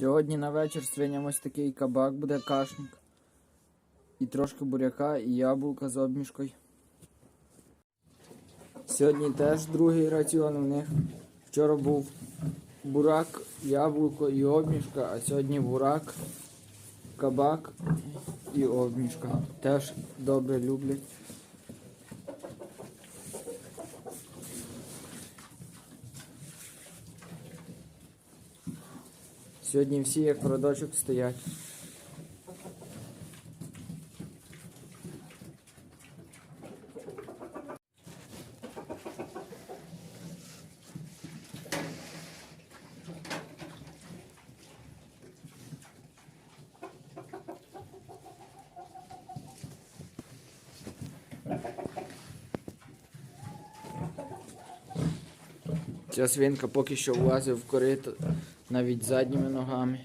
Сьогодні на вечір свиням ось такий кабак буде кашник. І трошки буряка, і яблука з обмішкою. Сьогодні теж другий раціон у них. Вчора був бурак, яблуко і обмішка, а сьогодні бурак, кабак і обмішка. Теж добре люблять. Сьогодні всі як в родочок стоять. Ця свинка поки що влазить в корито навіть задніми ногами.